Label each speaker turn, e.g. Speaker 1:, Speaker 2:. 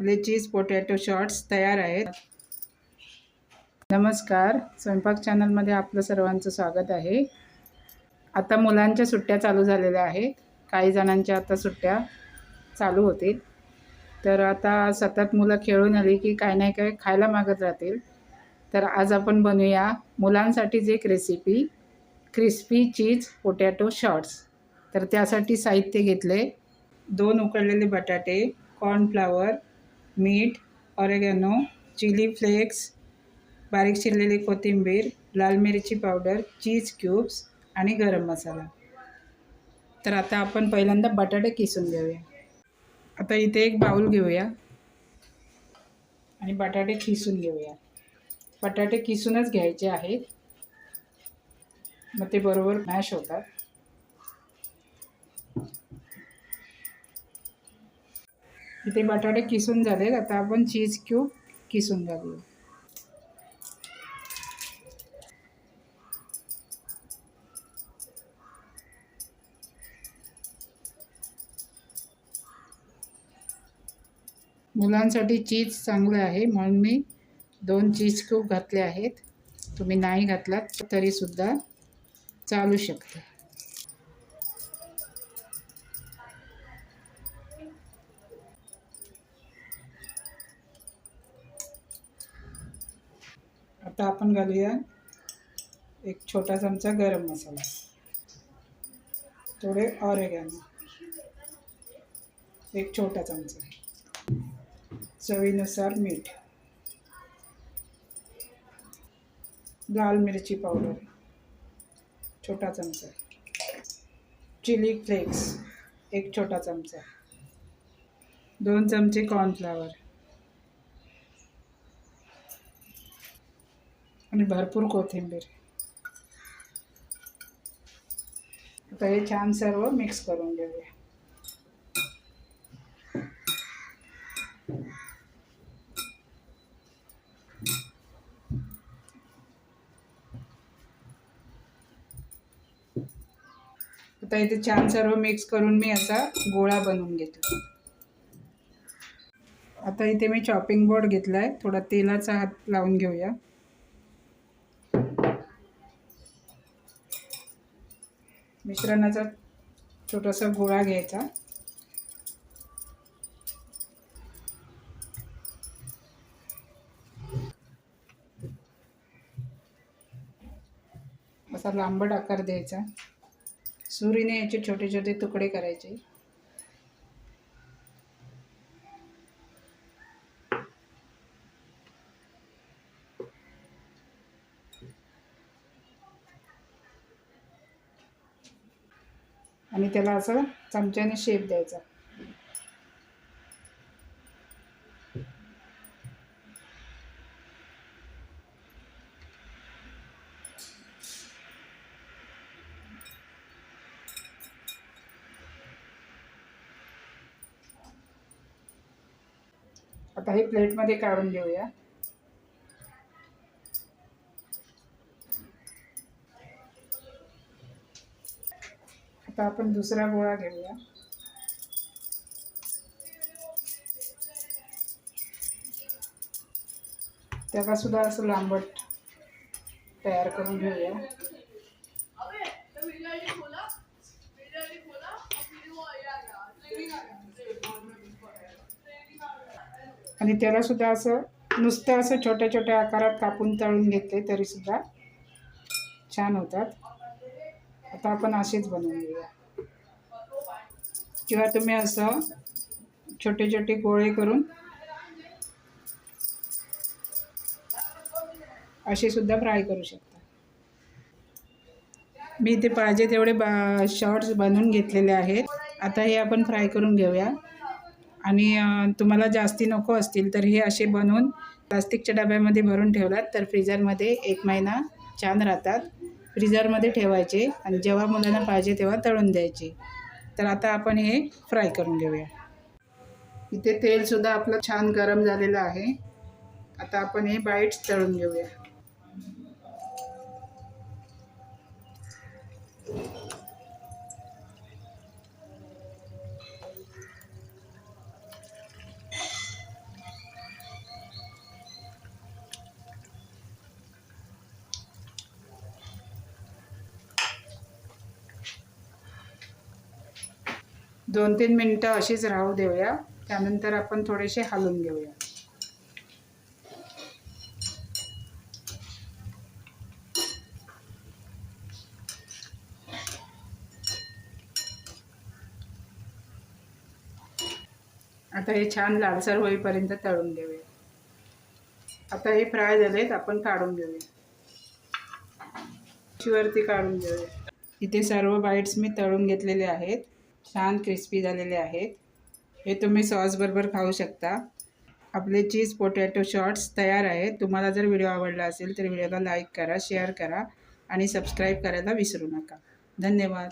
Speaker 1: आपले चीज potato shorts तयार आहेत. नमस्कार. स्वयंपाक चॅनलमध्ये आपलं सर्वांचं स्वागत आहे. आता मुलांच्या सुट्ट्या चालू झालेल्या आहेत. काही जणांच्या आता सुट्ट्या चालू होतील. तर आता सतत मुलं खेळून आली की काही नाही काय खायला मागत राहतील. तर आज आपण बनवूया मुलांसाठीच एक recipe crispy cheese potato shots तर त्यासाठी साहित्य घेतले. दोन उकडलेले बटाटे कॉर्नफ्लावर मीठ ऑरेगॅनो चिली फ्लेक्स बारीक चिरलेली कोथिंबीर लाल मिरची पावडर चीज क्यूब्स आणि गरम मसाला. तर आता आपण पहिल्यांदा बटाटे किसून घेऊया. आता इथे एक बाऊल घेऊया आणि बटाटे किसून घेऊया. बटाटे किसूनच घ्यायचे आहेत. मग ते बरोबर मॅश होतात. इथे बटाटे किसून झालेत. आता आपण चीज क्यूब किसून घालू. मुलांसाठी चीज चांगलं आहे. म्हणून मी दोन चीज क्यूब घातले आहेत. तुम्ही नाही घातलात तरीसुद्धा चालू शकते. आता आपण घालूया एक छोटा चमचा गरम मसाला. थोडे ऑरेगॅनो एक छोटा चमचा. चवीनुसार मीठ. लाल मिरची पावडर. छोटा चमचा. Chilli flakes. एक छोटा चमचा. दोन चमचे कॉर्नफ्लावर आणि भरपूर कोथिंबीर. आता हे छान सर्व मिक्स करून घेऊया. आता इथे छान सर्व मिक्स करून मी असा गोळा बनवून घेतो. आता इथे मी चॉपिंग बोर्ड घेतला आहे थोडा तेलाचा हात लावून घेऊया. मिश्रणाचा छोटासा गोळा घ्यायचा. असा लांबट आकार द्यायचा. सुरीने याचे छोटे छोटे तुकडे करायचे. आणि त्याला असं चमच्याने शेप द्यायचा. आता हे प्लेटमध्ये काढून घेऊया. आता आपण दुसरा गोळा घेऊया. त्याला सुद्धा असं लांबट तयार करून घेऊया. आणि त्याला सुद्धा असं नुसतं असं छोट्या छोट्या आकारात कापून तळून घेतले तरी सुद्धा छान होतात. आता आपण असेच बनवून घेऊया. किंवा तुम्ही असं छोटे छोटे गोळे करून असे सुद्धा फ्राय करू शकता. मी इथे पाहिजे तेवढे बा शॉर्ट्स बनवून घेतलेले आहेत. आता हे आपण फ्राय करून घेऊया. आणि तुम्हाला जास्ती नको असतील तर हे असे बनवून प्लास्टिकच्या डब्यामध्ये भरून ठेवलात तर फ्रीजरमध्ये एक महिना छान राहतात. फ्रीजरमध्ये ठेवायचे आणि जेव्हा मुलांना पाहिजे तेव्हा तळून द्यायचे. तर आता आपण हे फ्राय करून घेऊया. इथे तेलसुद्धा आपलं छान गरम झालेलं आहे. आता आपण हे बाईट्स तळून घेऊया. दोन तीन मिनटं अशीच राहू देऊया. त्यानंतर आपण थोडेसे हलवून घेऊया. आता हे छान लालसर होईपर्यंत तळून घेऊया. आता हे फ्राय झालेत आपण काढून घेऊया. वरती काढून घेऊया. इथे सर्व बाईट्स मी तळून घेतलेले आहेत. छान क्रिस्पी झालेले आहेत. हे तुम्ही सॉसबरोबर खाऊ शकता. आपले चीज पोटॅटो शॉर्ट्स तयार आहेत. तुम्हाला जर व्हिडिओ आवडला असेल तर व्हिडिओला लाईक करा शेअर करा आणि सबस्क्राईब करायला विसरू नका. धन्यवाद.